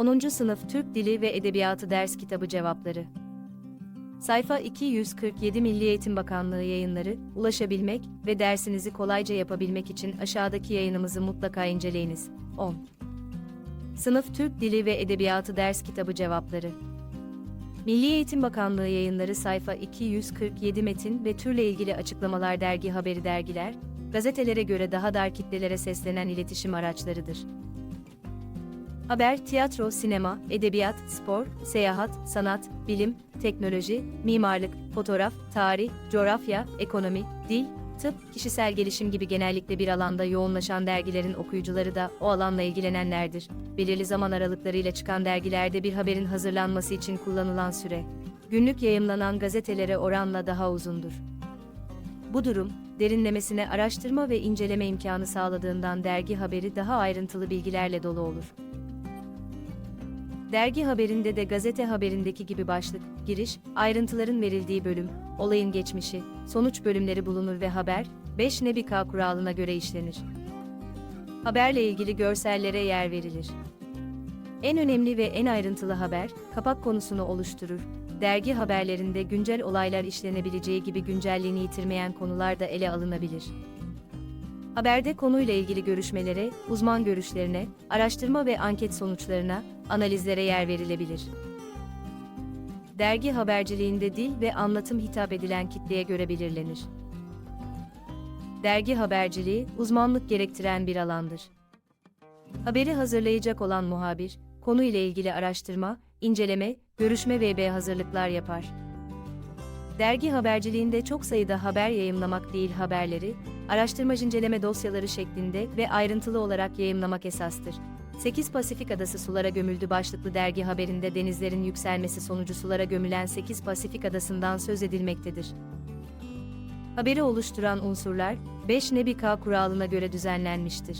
10. Sınıf Türk Dili ve Edebiyatı Ders Kitabı Cevapları Sayfa 247 Milli Eğitim Bakanlığı yayınları, ulaşabilmek ve dersinizi kolayca yapabilmek için aşağıdaki yayınımızı mutlaka inceleyiniz. 10. Sınıf Türk Dili ve Edebiyatı Ders Kitabı Cevapları Milli Eğitim Bakanlığı yayınları sayfa 247 metin ve türle ilgili açıklamalar dergi haberi dergiler, gazetelere göre daha dar kitlelere seslenen iletişim araçlarıdır. Haber, tiyatro, sinema, edebiyat, spor, seyahat, sanat, bilim, teknoloji, mimarlık, fotoğraf, tarih, coğrafya, ekonomi, dil, tıp, kişisel gelişim gibi genellikle bir alanda yoğunlaşan dergilerin okuyucuları da o alanla ilgilenenlerdir. Belirli zaman aralıklarıyla çıkan dergilerde bir haberin hazırlanması için kullanılan süre, günlük yayımlanan gazetelere oranla daha uzundur. Bu durum, derinlemesine araştırma ve inceleme imkanı sağladığından dergi haberi daha ayrıntılı bilgilerle dolu olur. Dergi haberinde de gazete haberindeki gibi başlık, giriş, ayrıntıların verildiği bölüm, olayın geçmişi, sonuç bölümleri bulunur ve haber, 5 Nebi K kuralına göre işlenir. Haberle ilgili görsellere yer verilir. En önemli ve en ayrıntılı haber, kapak konusunu oluşturur. Dergi haberlerinde güncel olaylar işlenebileceği gibi güncelliğini yitirmeyen konular da ele alınabilir. Haberde konuyla ilgili görüşmelere, uzman görüşlerine, araştırma ve anket sonuçlarına, analizlere yer verilebilir. Dergi haberciliğinde dil ve anlatım hitap edilen kitleye göre belirlenir. Dergi haberciliği, uzmanlık gerektiren bir alandır. Haberi hazırlayacak olan muhabir, konuyla ilgili araştırma, inceleme, görüşme ve B hazırlıklar yapar. Dergi haberciliğinde çok sayıda haber yayımlamak değil haberleri, araştırmacı inceleme dosyaları şeklinde ve ayrıntılı olarak yayımlamak esastır. 8 Pasifik Adası sulara gömüldü başlıklı dergi haberinde denizlerin yükselmesi sonucu sulara gömülen 8 Pasifik Adası'ndan söz edilmektedir. Haberi oluşturan unsurlar, 5 Nebi K kuralına göre düzenlenmiştir.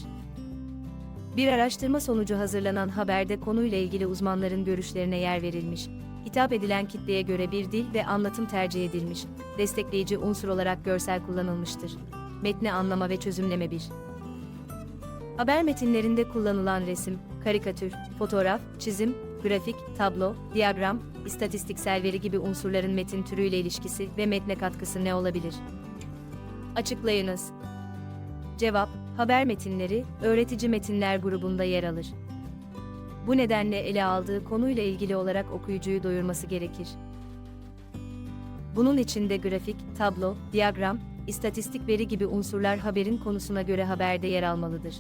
Bir araştırma sonucu hazırlanan haberde konuyla ilgili uzmanların görüşlerine yer verilmiş, hitap edilen kitleye göre bir dil ve anlatım tercih edilmiş, destekleyici unsur olarak görsel kullanılmıştır. Metni anlama ve çözümleme 1. Haber metinlerinde kullanılan resim, karikatür, fotoğraf, çizim, grafik, tablo, diyagram, istatistiksel veri gibi unsurların metin türüyle ilişkisi ve metne katkısı ne olabilir? Açıklayınız. Cevap, haber metinleri, öğretici metinler grubunda yer alır. Bu nedenle ele aldığı konuyla ilgili olarak okuyucuyu doyurması gerekir. Bunun içinde grafik, tablo, diyagram, istatistik veri gibi unsurlar haberin konusuna göre haberde yer almalıdır.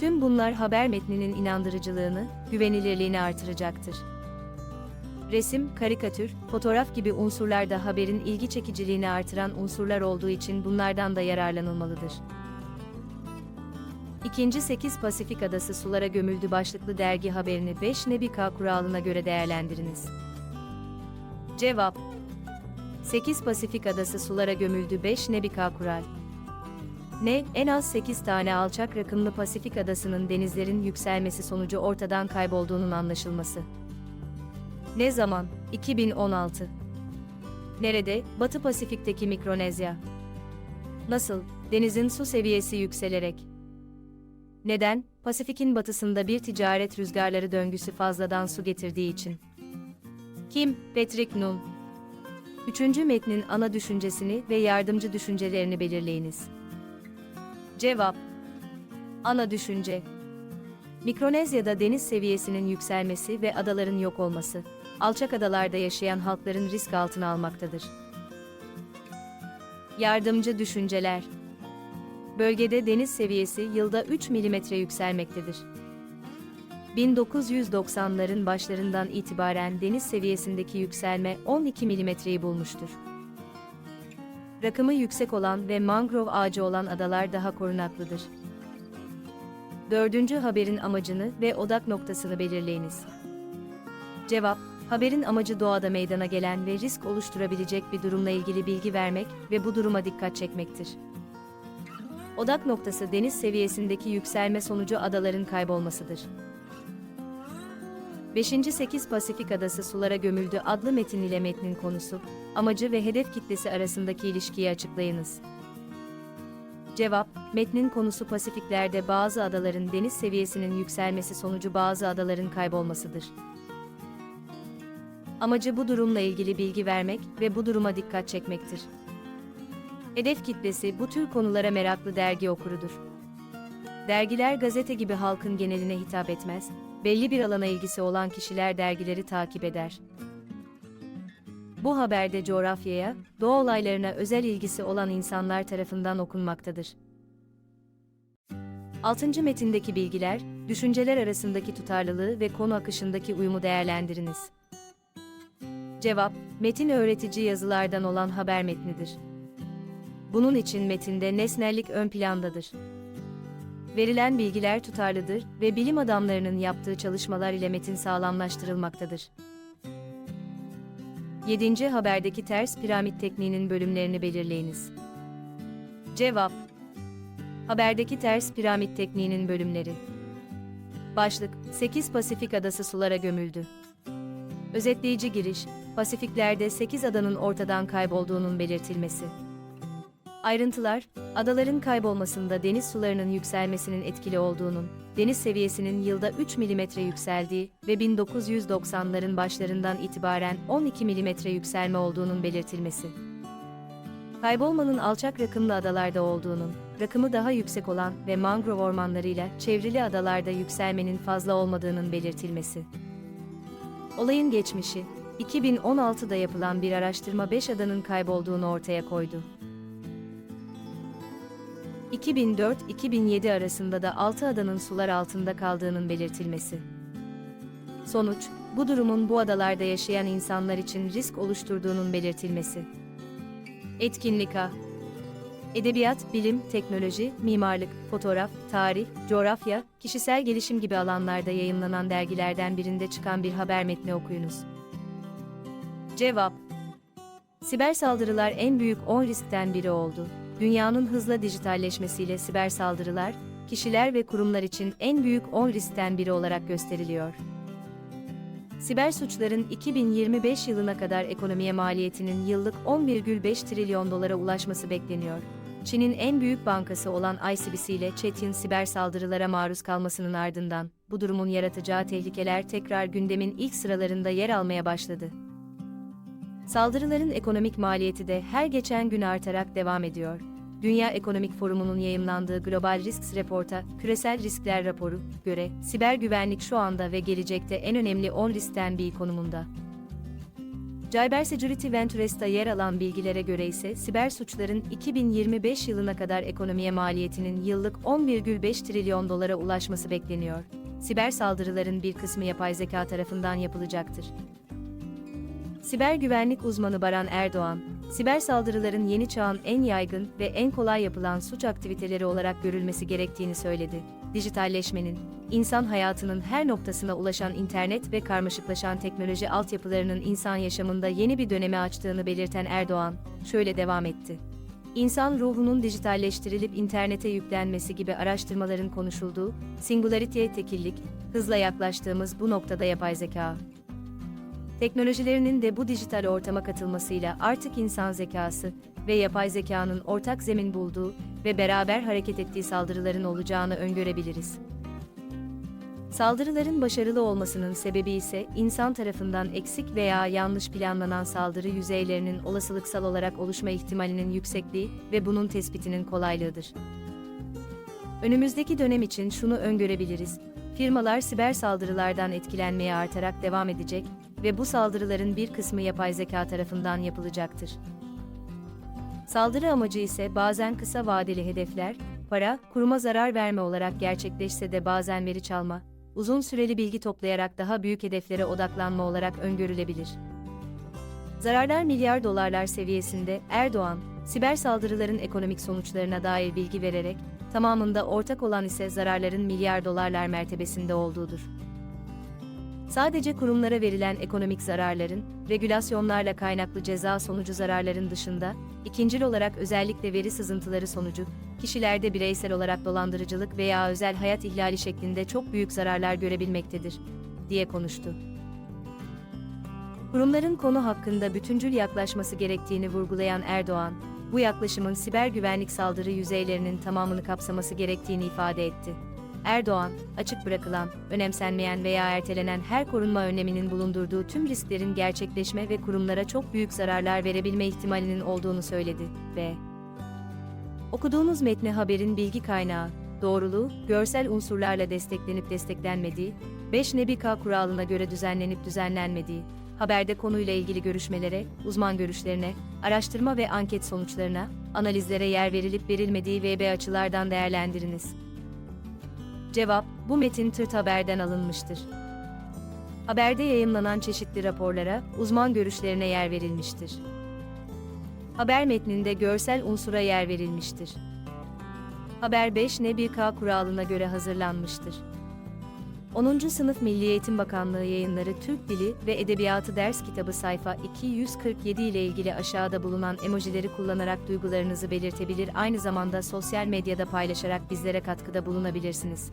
Tüm bunlar haber metninin inandırıcılığını, güvenilirliğini artıracaktır. Resim, karikatür, fotoğraf gibi unsurlar da haberin ilgi çekiciliğini artıran unsurlar olduğu için bunlardan da yararlanılmalıdır. İkinci 8 Pasifik Adası sulara gömüldü başlıklı dergi haberini 5 Nebi K kuralına göre değerlendiriniz. Cevap 8 Pasifik Adası sulara gömüldü 5 Nebi K kural. Ne, en az 8 tane alçak rakımlı Pasifik adasının denizlerin yükselmesi sonucu ortadan kaybolduğunun anlaşılması. Ne zaman? 2016. Nerede? Batı Pasifik'teki Mikronezya. Nasıl? Denizin su seviyesi yükselerek. Neden? Pasifik'in batısında bir ticaret rüzgarları döngüsü fazladan su getirdiği için. Kim? Patrick Nun. Üçüncü metnin ana düşüncesini ve yardımcı düşüncelerini belirleyiniz. Cevap Ana düşünce Mikronezya'da deniz seviyesinin yükselmesi ve adaların yok olması, alçak adalarda yaşayan halkların risk altına almaktadır. Yardımcı düşünceler Bölgede deniz seviyesi yılda 3 mm yükselmektedir. 1990'ların başlarından itibaren deniz seviyesindeki yükselme 12 mm'yi bulmuştur. Rakımı yüksek olan ve mangrove ağacı olan adalar daha korunaklıdır. Dördüncü haberin amacını ve odak noktasını belirleyiniz. Cevap, haberin amacı doğada meydana gelen ve risk oluşturabilecek bir durumla ilgili bilgi vermek ve bu duruma dikkat çekmektir. Odak noktası deniz seviyesindeki yükselme sonucu adaların kaybolmasıdır. 5. 8 Pasifik Adası sulara gömüldü adlı metin ile metnin konusu, amacı ve hedef kitlesi arasındaki ilişkiyi açıklayınız. Cevap, metnin konusu Pasifiklerde bazı adaların deniz seviyesinin yükselmesi sonucu bazı adaların kaybolmasıdır. Amacı bu durumla ilgili bilgi vermek ve bu duruma dikkat çekmektir. Hedef kitlesi bu tür konulara meraklı dergi okurudur. Dergiler gazete gibi halkın geneline hitap etmez, belli bir alana ilgisi olan kişiler dergileri takip eder. Bu haberde coğrafyaya, doğa olaylarına özel ilgisi olan insanlar tarafından okunmaktadır. 6. metindeki bilgiler, düşünceler arasındaki tutarlılığı ve konu akışındaki uyumu değerlendiriniz. Cevap, metin öğretici yazılardan olan haber metnidir. Bunun için metinde nesnellik ön plandadır. Verilen bilgiler tutarlıdır ve bilim adamlarının yaptığı çalışmalar ile metin sağlamlaştırılmaktadır. 7. haberdeki ters piramit tekniğinin bölümlerini belirleyiniz. Cevap Haberdeki ters piramit tekniğinin bölümleri Başlık 8 Pasifik adası sulara gömüldü. Özetleyici giriş, Pasifiklerde 8 adanın ortadan kaybolduğunun belirtilmesi. Ayrıntılar, adaların kaybolmasında deniz sularının yükselmesinin etkili olduğunun, deniz seviyesinin yılda 3 mm yükseldiği ve 1990'ların başlarından itibaren 12 mm yükselme olduğunun belirtilmesi. Kaybolmanın alçak rakımlı adalarda olduğunun, rakımı daha yüksek olan ve mangrove ormanlarıyla çevrili adalarda yükselmenin fazla olmadığının belirtilmesi. Olayın geçmişi, 2016'da yapılan bir araştırma 5 adanın kaybolduğunu ortaya koydu. 2004-2007 arasında da 6 adanın sular altında kaldığının belirtilmesi. Sonuç, bu durumun bu adalarda yaşayan insanlar için risk oluşturduğunun belirtilmesi. Etkinlik A Edebiyat, bilim, teknoloji, mimarlık, fotoğraf, tarih, coğrafya, kişisel gelişim gibi alanlarda yayınlanan dergilerden birinde çıkan bir haber metni okuyunuz. Cevap Siber saldırılar en büyük 10 riskten biri oldu. Dünyanın hızla dijitalleşmesiyle siber saldırılar, kişiler ve kurumlar için en büyük 10 riskten biri olarak gösteriliyor. Siber suçların 2025 yılına kadar ekonomiye maliyetinin yıllık 10,5 trilyon dolara ulaşması bekleniyor. Çin'in en büyük bankası olan ICBC ile Çetin siber saldırılara maruz kalmasının ardından, bu durumun yaratacağı tehlikeler tekrar gündemin ilk sıralarında yer almaya başladı. Saldırıların ekonomik maliyeti de her geçen gün artarak devam ediyor. Dünya Ekonomik Forumu'nun yayımlandığı Global Risks Report'a, Küresel Riskler Raporu, göre, siber güvenlik şu anda ve gelecekte en önemli 10 riskten bir konumunda. Cyber Security Ventures'ta yer alan bilgilere göre ise siber suçların 2025 yılına kadar ekonomiye maliyetinin yıllık 10,5 trilyon dolara ulaşması bekleniyor. Siber saldırıların bir kısmı yapay zeka tarafından yapılacaktır. Siber güvenlik uzmanı Baran Erdoğan, siber saldırıların yeni çağın en yaygın ve en kolay yapılan suç aktiviteleri olarak görülmesi gerektiğini söyledi. Dijitalleşmenin, insan hayatının her noktasına ulaşan internet ve karmaşıklaşan teknoloji altyapılarının insan yaşamında yeni bir dönemi açtığını belirten Erdoğan, şöyle devam etti. İnsan ruhunun dijitalleştirilip internete yüklenmesi gibi araştırmaların konuşulduğu, singularity'ye tekillik, hızla yaklaştığımız bu noktada yapay zeka, teknolojilerinin de bu dijital ortama katılmasıyla artık insan zekası ve yapay zekanın ortak zemin bulduğu ve beraber hareket ettiği saldırıların olacağını öngörebiliriz. Saldırıların başarılı olmasının sebebi ise insan tarafından eksik veya yanlış planlanan saldırı yüzeylerinin olasılıksal olarak oluşma ihtimalinin yüksekliği ve bunun tespitinin kolaylığıdır. Önümüzdeki dönem için şunu öngörebiliriz. Firmalar siber saldırılardan etkilenmeye artarak devam edecek ve bu saldırıların bir kısmı yapay zeka tarafından yapılacaktır. Saldırı amacı ise bazen kısa vadeli hedefler, para, kuruma zarar verme olarak gerçekleşse de bazen veri çalma, uzun süreli bilgi toplayarak daha büyük hedeflere odaklanma olarak öngörülebilir. Zararlar milyar dolarlar seviyesinde Erdoğan, siber saldırıların ekonomik sonuçlarına dair bilgi vererek, tamamında ortak olan ise zararların milyar dolarlar mertebesinde olduğudur. Sadece kurumlara verilen ekonomik zararların, regülasyonlarla kaynaklı ceza sonucu zararların dışında, ikincil olarak özellikle veri sızıntıları sonucu, kişilerde bireysel olarak dolandırıcılık veya özel hayat ihlali şeklinde çok büyük zararlar görebilmektedir, diye konuştu. Kurumların konu hakkında bütüncül yaklaşması gerektiğini vurgulayan Erdoğan, bu yaklaşımın siber güvenlik saldırı yüzeylerinin tamamını kapsaması gerektiğini ifade etti. Erdoğan, açık bırakılan, önemsenmeyen veya ertelenen her korunma önleminin bulundurduğu tüm risklerin gerçekleşme ve kurumlara çok büyük zararlar verebilme ihtimalinin olduğunu söyledi ve Okuduğunuz metni haberin bilgi kaynağı, doğruluğu, görsel unsurlarla desteklenip desteklenmediği, 5 Nebika kuralına göre düzenlenip düzenlenmediği, haberde konuyla ilgili görüşmelere, uzman görüşlerine, araştırma ve anket sonuçlarına, analizlere yer verilip verilmediği VB açılardan değerlendiriniz. Cevap, bu metin Tırt Haber'den alınmıştır. Haberde yayımlanan çeşitli raporlara, uzman görüşlerine yer verilmiştir. Haber metninde görsel unsura yer verilmiştir. Haber 5 NBK kuralına göre hazırlanmıştır. 10. Sınıf Milli Eğitim Bakanlığı yayınları Türk Dili ve Edebiyatı ders kitabı sayfa 247 ile ilgili aşağıda bulunan emojileri kullanarak duygularınızı belirtebilir aynı zamanda sosyal medyada paylaşarak bizlere katkıda bulunabilirsiniz.